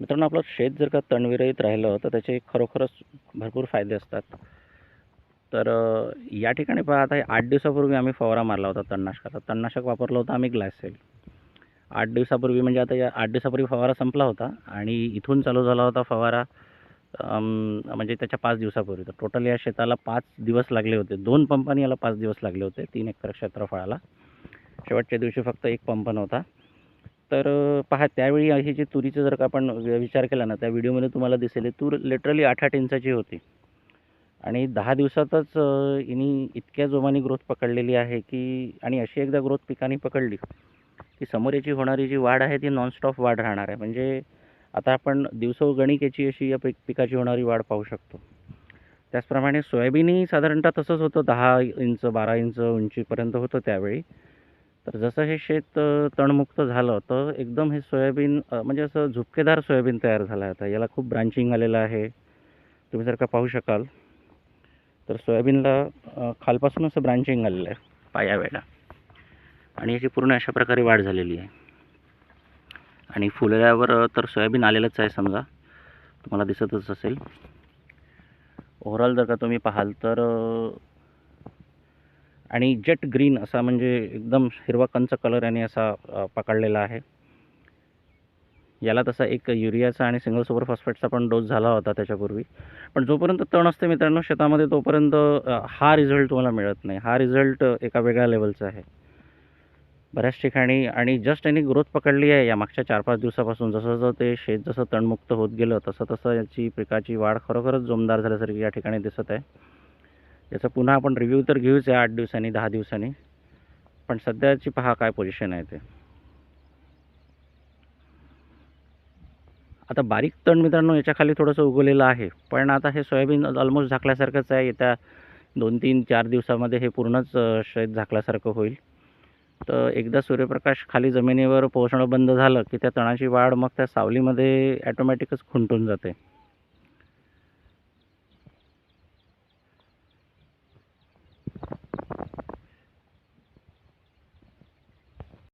मित्रांनो आपलं शेत जर का तणविरहित राहिलं तर त्याचे खरोखरच भरपूर फायदे असतात. तर या ठिकाणी पहा आता हे आठ दिवसापूर्वी आम्ही फवारा मारला होता तणनाशकाचा. तणनाशक वापरलं होतं आम्ही ग्लायसेल. आठ दिवसापूर्वी म्हणजे आता या आठ दिवसापूर्वी फवारा संपला होता आणि इथून चालू झाला होता फवारा म्हणजे त्याच्या पाच दिवसापूर्वी. तर टोटल या शेताला पाच दिवस लागले होते. दोन पंपांनी याला पाच दिवस लागले होते. तीन एकर क्षेत्रफळाला. शेवटच्या दिवशी फक्त एक पंप नव्हता. तर पहा त्यावेळी हे जे तुरीचं जर का आपण विचार केला ना त्या व्हिडिओमध्ये तुम्हाला दिसेल तूर लिटरली आठ आठ इंचाची होती. आणि दहा दिवसातच अ, इतक्या जोमाने ग्रोथ पकडलेली आहे की आणि अशी एकदा ग्रोथ पिकाने पकडली की समोर याची होणारी जी वाढ आहे ती नॉनस्टॉप वाढ राहणार आहे. म्हणजे आता आपण दिवसोगणिक याची अशी या पिक पिकाची होणारी वाढ पाहू शकतो. त्याचप्रमाणे सोयाबीनही साधारणतः तसंच होतं दहा इंच बारा इंच उंचीपर्यंत होतं त्यावेळी. तर जसं हे शेत तणमुक्त झालं तर एकदम हे सोयाबीन म्हणजे असं झुपकेदार सोयाबीन तयार झालं आहे आता. याला खूप ब्रांचिंग आलेलं आहे. तुम्ही जर का पाहू शकाल तर सोयाबीनला खालपासून असं ब्रांचिंग आलेलं आहे पायावेळा आणि याची पूर्ण अशा प्रकारे वाढ झालेली आहे. आणि फुलल्यावर तर सोयाबीन आलेलंच आहे समजा. तुम्हाला दिसतच असेल. ओव्हरऑल जर का तुम्ही पाहाल तर आणि जेट ग्रीन असा म्हणजे एकदम हिरवा कंच कलर याने असा पकडलेला आहे. याला तसा एक युरियाचा आणि सिंगल सुपर फॉस्फेटचा पण डोस झाला होता त्याच्यापूर्वी. पण जोपर्यंत तण असते मित्रांनो शेतामध्ये तोपर्यंत हा रिझल्ट तुम्हाला मिळत नाही. हा रिझल्ट एका वेगळ्या लेवलचा आहे. बऱ्याच ठिकाणी आणि जस्ट यांनी ग्रोथ पकडली आहे या मागच्या चार पाच दिवसापासून. जसं जसं ते शेत जसं तणमुक्त होत गेलं तसं तसं याची पिकाची वाढ खरोखरच जोमदार झाल्यासारखी या ठिकाणी दिसत आहे. याचा पुन्हा आपण रिव्ह्यू तर घेऊच आहे आठ दिवसांनी दहा दिवसांनी. पण सध्याची पहा काय पोझिशन आहे ते. आता बारीक तण मित्रांनो याच्या खाली थोडंसं उगवलेलं आहे. पण आता हे सोयाबीन ऑलमोस्ट झाकल्यासारखंच आहे. येत्या दोन तीन चार दिवसामध्ये हे पूर्णच शेत झाकल्यासारखं होईल. तर एकदा सूर्यप्रकाश खाली जमिनीवर पोहोचणं बंद झालं की त्या तणाची वाढ मग त्या सावलीमध्ये ॲटोमॅटिकच खुंटून जाते.